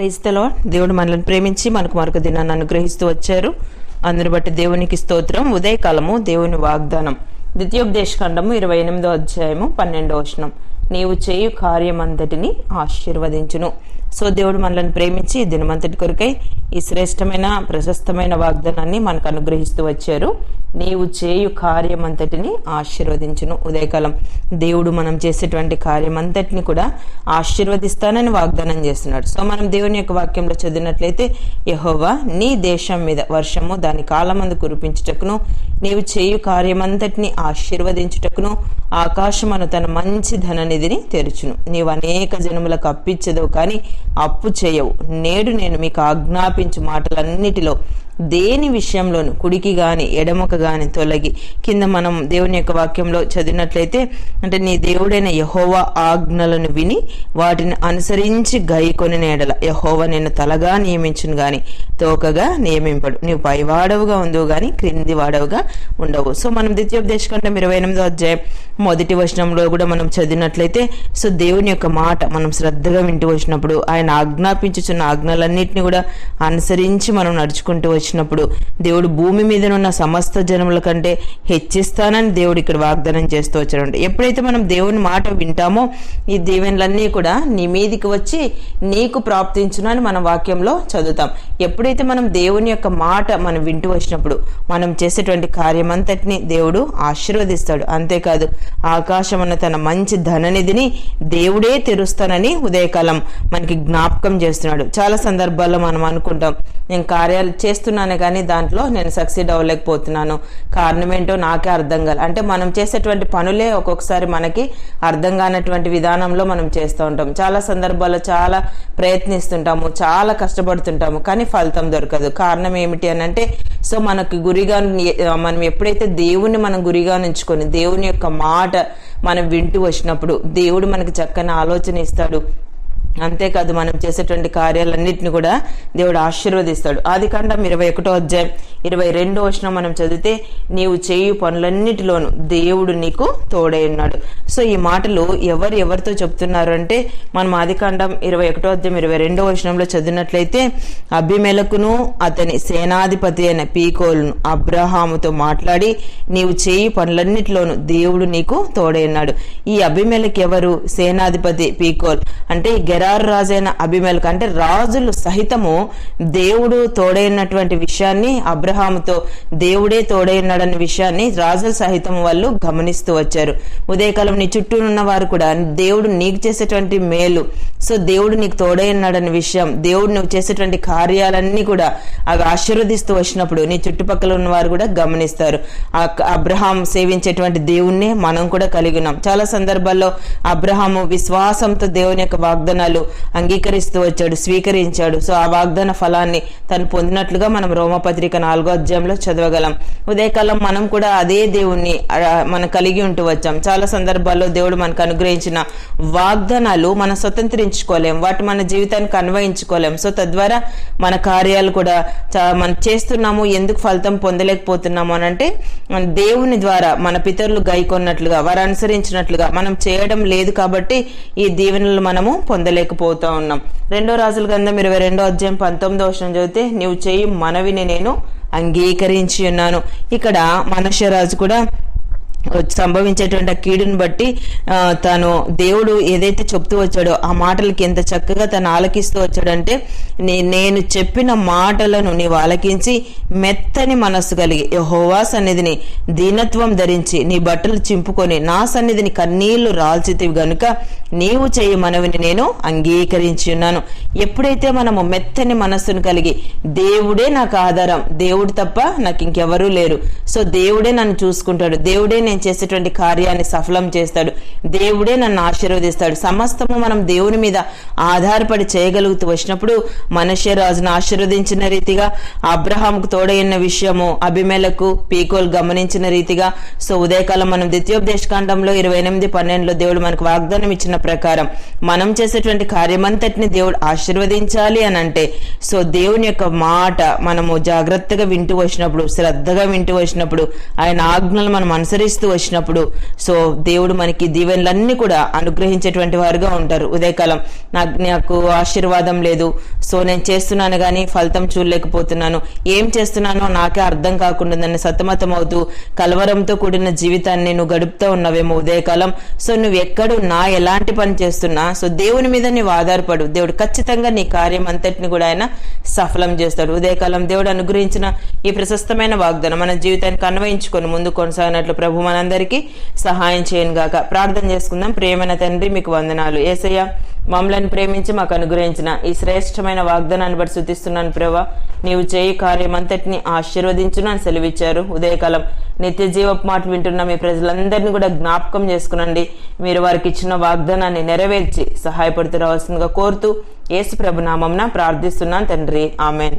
క్రైస్తలో దేవుడు మనల్ని ప్రేమించి మనకు మరొక దినాన్ని అనుగ్రహిస్తూ వచ్చారు. అందుని బట్టి దేవునికి స్తోత్రం. ఉదయకాలము దేవుని వాగ్దానం. ద్వితీయోపదేశ ఖండము ఇరవై ఎనిమిదో అధ్యాయము పన్నెండో వచనం. నీవు చేయు కార్యమంతటిని ఆశీర్వదించును. సో దేవుడు మనల్ని ప్రేమించి దినమంతటి కొరకై ఈ శ్రేష్టమైన ప్రశస్తమైన వాగ్దానాన్ని మనకు అనుగ్రహిస్తూ వచ్చారు. నీవు చేయు కార్యమంతటిని ఆశీర్వదించును. ఉదయకాలం దేవుడు మనం చేసేటువంటి కార్యమంతటిని కూడా ఆశీర్వదిస్తానని వాగ్దానం చేస్తున్నాడు. సో మనం దేవుని యొక్క వాక్యంలో చదివినట్లయితే యహోవా నీ దేశం మీద వర్షము దాని కాలమందు కురిపించుటకును నీవు చేయు కార్యమంతటిని ఆశీర్వదించుటకును ఆకాశమను తన మంచి ధననిధిని తెరుచును. నీవు అనేక జనములకు అప్పిచ్చదవు కానీ అప్పు చేయవు. నేడు నేను మీకు ఆజ్ఞాపించు మాటలన్నిటిలో దేని విషయంలోనూ కుడికి గాని ఎడమకు గాని తొలగి కింద మనం దేవుని యొక్క వాక్యంలో చదివినట్లయితే అంటే నీ దేవుడైన యహోవా ఆజ్ఞలను విని వాటిని అనుసరించి గైకొని నేడల. యహోవ నేను తలగా నియమించును గాని తోకగా నియమింపడు. నీవు పైవాడవుగా ఉందో గాని క్రింది వాడవుగా ఉండవు. సో మనం ద్వితీయోపదేశ కంటే ఇరవై ఎనిమిదో అధ్యాయం మొదటి వచనంలో కూడా మనం చదివినట్లయితే సో దేవుని యొక్క మాట మనం శ్రద్ధగా వింటూ వచ్చినప్పుడు ఆయన ఆజ్ఞాపించుచున్న ఆజ్ఞలన్నింటినీ కూడా అనుసరించి మనం నడుచుకుంటూ వచ్చి వచ్చినప్పుడు దేవుడు భూమి మీదనున్న సమస్త జనముల కంటే హెచ్చిస్తానని దేవుడు ఇక్కడ వాగ్దానం చేస్తూ వచ్చాడు ఎప్పుడైతే మనం దేవుని మాట వింటామో ఈ దీవెనలన్నీ కూడా నీ మీదికి వచ్చి నీకు ప్రాప్తించునని మన వాక్యంలో చదువుతాం. ఎప్పుడైతే మనం దేవుని యొక్క మాట మనం వింటూ వచ్చినప్పుడు మనం చేసేటువంటి కార్యమంతటిని దేవుడు ఆశీర్వదిస్తాడు. అంతేకాదు ఆకాశం అన్న తన మంచి ధననిధిని దేవుడే తెరుస్తానని ఉదయకాలం మనకి జ్ఞాపకం చేస్తున్నాడు. చాలా సందర్భాల్లో మనం అనుకుంటాం నేను కార్యాలు చేస్తున్నాను కానీ దాంట్లో నేను సక్సీడ్ అవ్వలేకపోతున్నాను. కారణం ఏంటో నాకే అర్థం కాదు అంటే మనం చేసేటువంటి పనులే ఒక్కొక్కసారి మనకి అర్థం కానటువంటి విధానంలో మనం చేస్తూ ఉంటాం. చాలా సందర్భాల్లో చాలా ప్రయత్నిస్తుంటాము చాలా కష్టపడుతుంటాము కానీ ఫలితం దొరకదు. కారణం ఏమిటి అని అంటే సో మనకి గురిగా మనం ఎప్పుడైతే దేవుణ్ణి మనం గురిగా ఉంచుకొని దేవుని యొక్క మాట మనం వింటూ వచ్చినప్పుడు దేవుడు మనకి చక్కని ఆలోచన ఇస్తాడు. అంతేకాదు మనం చేసేటువంటి కార్యాలన్నింటినీ కూడా దేవుడు ఆశీర్వదిస్తాడు. ఆది కాండం ఇరవై ఒకటో అధ్యాయం ఇరవై రెండో వచనం మనం చదివితే నీవు చేయు పనులన్నిటిలోనూ దేవుడు నీకు తోడై ఉన్నాడు. సో ఈ మాటలు ఎవరు ఎవరితో చెప్తున్నారు అంటే మనం ఆది కాండం ఇరవై ఒకటో అధ్యాయం ఇరవై రెండో వచనంలో చదివినట్లయితే అభిమెలకును అతని సేనాధిపతి అయిన పీకోలును అబ్రహాముతో మాట్లాడి నీవు చేయి పనులన్నిటిలోనూ దేవుడు నీకు తోడై ఉన్నాడు. ఈ అభిమెలకి ఎవరు? సేనాధిపతి పీకోల్. అంటే ఈ గెరార్ రాజైన అభిమేలకు అంటే రాజులు సహితము దేవుడు తోడైనటువంటి విషయాన్ని అబ్రహాముతో దేవుడే తోడైనాడన్న విషయాన్ని రాజుల సహితం వాళ్ళు గమనిస్తూ వచ్చారు. ఉదయకాలం నీ చుట్టూ ఉన్న వారు కూడా దేవుడు నీకు చేసేటువంటి మేలు సో దేవుడు నీకు తోడైనాడన్న విషయం దేవుడు నువ్వు చేసేటువంటి కార్యాలన్నీ కూడా అవి ఆశీర్వదిస్తూ వచ్చినప్పుడు నీ చుట్టుపక్కల ఉన్న వారు కూడా గమనిస్తారు. ఆ అబ్రహాం సేవించేటువంటి దేవుణ్ణి మనం కూడా కలిగి ఉన్నాం చాలా సందర్భాల్లో అబ్రహాము విశ్వాసంతో దేవుని యొక్క వాగ్దానాలు అంగీకరిస్తూ వచ్చాడు స్వీకరించాడు. సో ఆ వాగ్దాన ఫలాన్ని తను పొందినట్లుగా మనం రోమపత్రిక నాలుగో అధ్యాయంలో చదవగలం. ఉదయకాలం మనం కూడా అదే దేవుణ్ణి మనం కలిగి ఉంటూ వచ్చాం. చాలా సందర్భాల్లో దేవుడు మనకు అనుగ్రహించిన వాగ్దానాలు మనం స్వతంత్రించుకోలేం. వాటి మన జీవితానికి అన్వయించుకోలేం. సో తద్వారా మన కార్యాలు కూడా మనం చేస్తున్నాము ఎందుకు ఫలితం పొందలేకపోతున్నాము అని అంటే దేవుని ద్వారా మన పితరులు గైకొన్నట్లుగా వారు అనుసరించినట్లుగా మనం చేయడం లేదు కాబట్టి ఈ దీవెనలు మనము పొందలేకపోతా ఉన్నాం. రెండో రాజుల గ్రంథం ఇరవై రెండో అధ్యాయం పంతొమ్మిదో వర్షం చదివితే నీవు చేయి మనవిని నేను అంగీకరించి ఉన్నాను. ఇక్కడ మనశ్యరాజు కూడా సంభవించేటువంటి ఆ కీడుని బట్టి తను దేవుడు ఏదైతే చెప్తూ వచ్చాడో ఆ మాటలకి ఎంత చక్కగా తను ఆలకిస్తూ వచ్చాడంటే నేను చెప్పిన మాటలను నీవు ఆలకించి మెత్తని మనస్సు కలిగి యహోవా సన్నిధిని దీనత్వం ధరించి నీ బట్టలు చింపుకొని నా సన్నిధిని కన్నీళ్ళు రాల్చితివి గనుక నీవు చేయి మనవిని నేను అంగీకరించి ఉన్నాను ఎప్పుడైతే మనము మెత్తని మనస్సును కలిగి దేవుడే నాకు ఆధారం దేవుడు తప్ప నాకు ఇంకెవరూ లేరు. సో దేవుడే నన్ను చూసుకుంటాడు. దేవుడే నేను చేసేటువంటి కార్యాన్ని సఫలం చేస్తాడు. దేవుడే నన్ను ఆశీర్వదిస్తాడు. సమస్తము మనం దేవుని మీద ఆధారపడి చేయగలుగుతూ వచ్చినప్పుడు మనుష్యరాజును ఆశీర్వదించిన రీతిగా అబ్రహాంకు తోడైన విషయము అభిమేలకు పీకోల్ గమనించిన రీతిగా సో ఉదయకాలం మనం ద్వితీయోపదేశ కాండంలో ఇరవై ఎనిమిది పన్నెండులో దేవుడు మనకు వాగ్దానం ఇచ్చిన ప్రకారం మనం చేసేటువంటి కార్యమంతటిని దేవుడు ఆశీర్వదించాలి అని అంటే సో దేవుని యొక్క మాట మనము జాగ్రత్తగా వింటూ వచ్చినప్పుడు శ్రద్ధగా వింటూ వచ్చినప్పుడు ఆయన ఆజ్ఞలు మనం అనుసరిస్తూ వచ్చినప్పుడు సో దేవుడు మనకి దీవెనలన్నీ కూడా అనుగ్రహించేటువంటి వారుగా ఉంటారు. ఉదయకాలం నాకు నాకు ఆశీర్వాదం లేదు సో నేను చేస్తున్నాను కానీ ఫలితం చూడలేకపోతున్నాను. ఏం చేస్తున్నానో నాకే అర్థం కాకుండా నన్ను సతమతం అవుతూ కలవరంతో కూడిన జీవితాన్ని నువ్వు గడుపుతూ ఉన్నావేమో ఉదయకాలం. సో నువ్వు ఎక్కడున్నా ఎలాంటి పని చేస్తున్నా సో దేవుని మీద నీవు ఆధారపడు. దేవుడు ఖచ్చితంగా నీ కార్యం అంతటిని కూడా ఆయన సఫలం చేస్తాడు. ఉదయకాలం దేవుడు అనుగ్రహించిన ఈ ప్రశస్తమైన వాగ్దానం మన జీవితానికి అన్వయించుకొని ముందు కొనసాగినట్లు ప్రభు మనందరికీ సహాయం చేయను గాక ప్రార్థన చేసుకుందాం. ప్రేమైన తండ్రి మీకు వందనాలు. ఏసయ్య మమ్మలను ప్రేమించి మాకు అనుగ్రహించిన ఈ శ్రేష్టమైన వాగ్దానాన్ని బట్టి శుద్ధిస్తున్నాను ప్రభా. నీవు చేయి కార్యం అంతటిని ఆశీర్వదించును అని సెలవిచ్చారు. ఉదయకాలం నిత్య జీవపు మాట వింటున్న మీ ప్రజలందరినీ కూడా జ్ఞాపకం చేసుకునండి. మీరు వారికి ఇచ్చిన వాగ్దానాన్ని నెరవేర్చి సహాయపడుతూ రావాల్సిందిగా కోరుతూ యేసు ప్రభు నామంన ప్రార్థిస్తున్నాను తండ్రి. ఆమెన్.